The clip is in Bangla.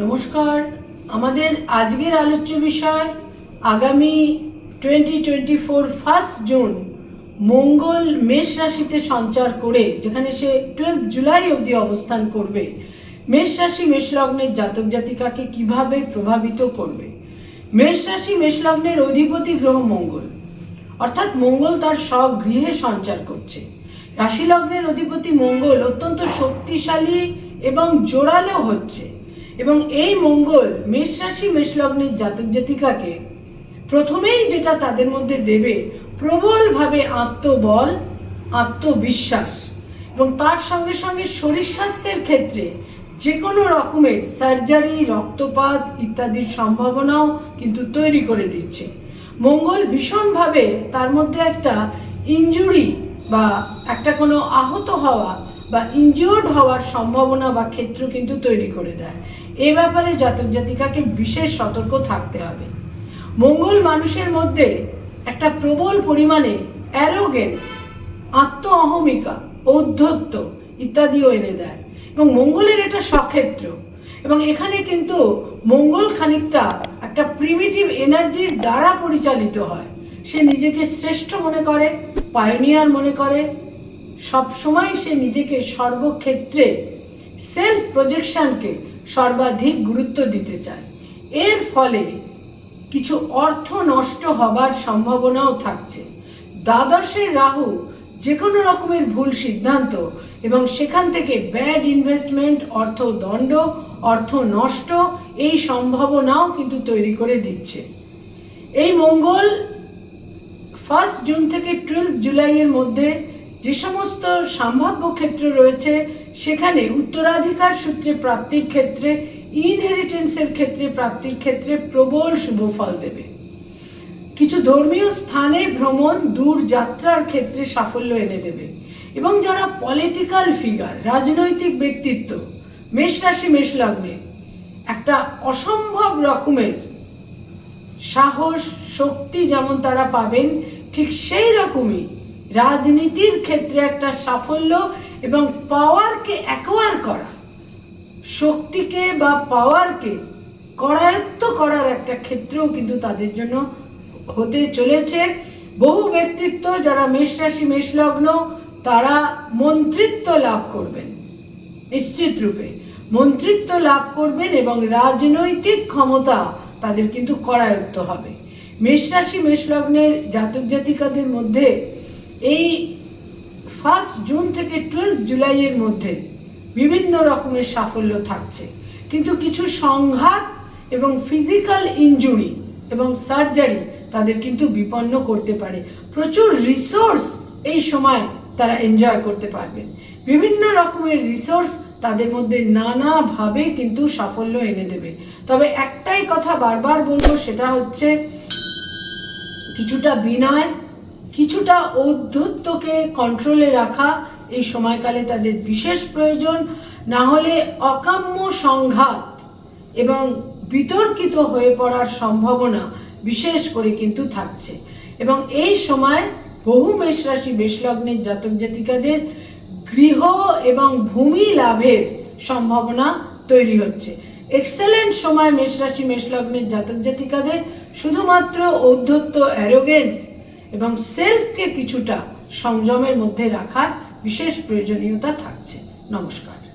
নমস্কার। আমাদের আজকের আলোচ্য বিষয়, আগামী twenty twenty four first June, মঙ্গল মেষ রাশিতে সঞ্চার করে, যেখানে সে টুয়েলভ জুলাই অবধি অবস্থান করবে। মেষ রাশি মেষ লগ্নের জাতক জাতিকাকে কীভাবে প্রভাবিত করবে? মেষ রাশি মেষ লগ্নের অধিপতি গ্রহ মঙ্গল। অর্থাৎ মঙ্গল তার স্বগৃহে সঞ্চার করছে। রাশি লগ্নের অধিপতি মঙ্গল অত্যন্ত শক্তিশালী এবং জোরালো হচ্ছে। এবং এই মঙ্গল মেষ রাশি মেষ লগ্নের জাতক জাতিকাকে প্রথমেই যেটা তাদের মধ্যে দেবে প্রবলভাবে আত্মবল, আত্মবিশ্বাস এবং তার সঙ্গে সঙ্গে শরীর স্বাস্থ্যের ক্ষেত্রে যে কোনো রকমের সার্জারি রক্তপাত ইত্যাদির সম্ভাবনাও কিন্তু তৈরি করে দিচ্ছে। মঙ্গল ভীষণভাবে তার মধ্যে একটা ইনজুরি বা একটা কোনো আহত হওয়া বা ইনজিওর্ড হওয়ার সম্ভাবনা বা ক্ষেত্র কিন্তু তৈরি করে দেয়। এ ব্যাপারে জাতক জাতিকাকে বিশেষ সতর্ক থাকতে হবে। মঙ্গল মানুষের মধ্যে একটা প্রবল পরিমাণে অ্যারোগেন্স আত্ম অহমিকা ঔদ্ধত্য ইত্যাদিও এনে দেয় এবং মঙ্গলের এটা সক্ষেত্র। এবং এখানে কিন্তু মঙ্গল খানিকটা একটা প্রিমিটিভ এনার্জির দ্বারা পরিচালিত হয়। সে নিজেকে শ্রেষ্ঠ মনে করে পায়োনিয়ার মনে করে সব সময় সে নিজেকে সর্বক্ষেত্রে সেলফ প্রজেকশনকে সর্বাধিক গুরুত্ব দিতে চায়। এর ফলে কিছু অর্থ নষ্ট হবার সম্ভাবনাও থাকছে। দ্বাদশের রাহু যে কোনো রকমের ভুল সিদ্ধান্ত এবং সেখান থেকে ব্যাড ইনভেস্টমেন্ট অর্থ দণ্ড, অর্থ নষ্ট, এই সম্ভাবনাও কিন্তু তৈরি করে দিচ্ছে। এই মঙ্গল ফার্স্ট জুন থেকে টুয়েলভ জুলাইয়ের মধ্যে যে সমস্ত সম্ভাব্য ক্ষেত্র রয়েছে, সেখানে উত্তরাধিকার সূত্রে প্রাপ্তির ক্ষেত্রে ইনহেরিটেন্সের ক্ষেত্রে প্রাপ্তির ক্ষেত্রে প্রবল শুভ ফল দেবে। কিছু ধর্মীয় স্থানে ভ্রমণ, দূর যাত্রার ক্ষেত্রে সাফল্য এনে দেবে। এবং যারা পলিটিক্যাল ফিগার রাজনৈতিক ব্যক্তিত্ব, মেষ রাশি, মেষ লগ্নে, একটা অসম্ভব রকমের সাহস, শক্তি যেমন তারা পাবেন, ঠিক সেই রকমই রাজনীতির ক্ষেত্রে একটা সাফল্য এবং পাওয়ারকে অ্যাকোয়ার করা। শক্তিকে বা পাওয়ারকে করায়ত্ত করার একটা ক্ষেত্রেও কিন্তু তাদের জন্য হতে চলেছে। বহু ব্যক্তিত্ব যারা মেষ রাশি তারা মন্ত্রিত্ব লাভ করবেন। নিশ্চিত রূপে মন্ত্রিত্ব লাভ করবেন এবং রাজনৈতিক ক্ষমতা তাদের কিন্তু করায়ত্ত হবে। মেষ রাশি জাতক জাতিকাদের মধ্যে এই ফার্স্ট জুন থেকে টুয়েলভ জুলাইয়ের মধ্যে বিভিন্ন রকমের সাফল্য থাকছে। কিন্তু কিছু সংঘাত এবং ফিজিক্যাল ইনজুরি এবং সার্জারি তাদের কিন্তু বিপন্ন করতে পারে। প্রচুর রিসোর্স এই সময় তারা এনজয় করতে পারবেন বিভিন্ন রকমের রিসোর্স তাদের মধ্যে নানাভাবে কিন্তু সাফল্য এনে দেবে। তবে একটাই কথা বারবার বলব, সেটা হচ্ছে কিছুটা বিনয় কিছুটা ঔদ্ধত্যকে কন্ট্রোলে রাখা এই সময়কালে তাদের বিশেষ প্রয়োজন। না হলে অকাম্য সংঘাত এবং বিতর্কিত হয়ে পড়ার সম্ভাবনা বিশেষ করে কিন্তু থাকছে। এবং এই সময় বহু মেষ রাশি মেষলগ্নের জাতক জাতিকাদের গৃহ এবং ভূমি লাভের সম্ভাবনা তৈরি হচ্ছে। এক্সেলেন্ট সময় মেষ রাশি মেষলগ্নের জাতক জাতিকাদের শুধুমাত্র ঔদ্ধত্য অ্যারোগেন্স এবং সেলফকে কিছুটা সংযমের মধ্যে রাখার বিশেষ প্রয়োজনীয়তা থাকছে। নমস্কার।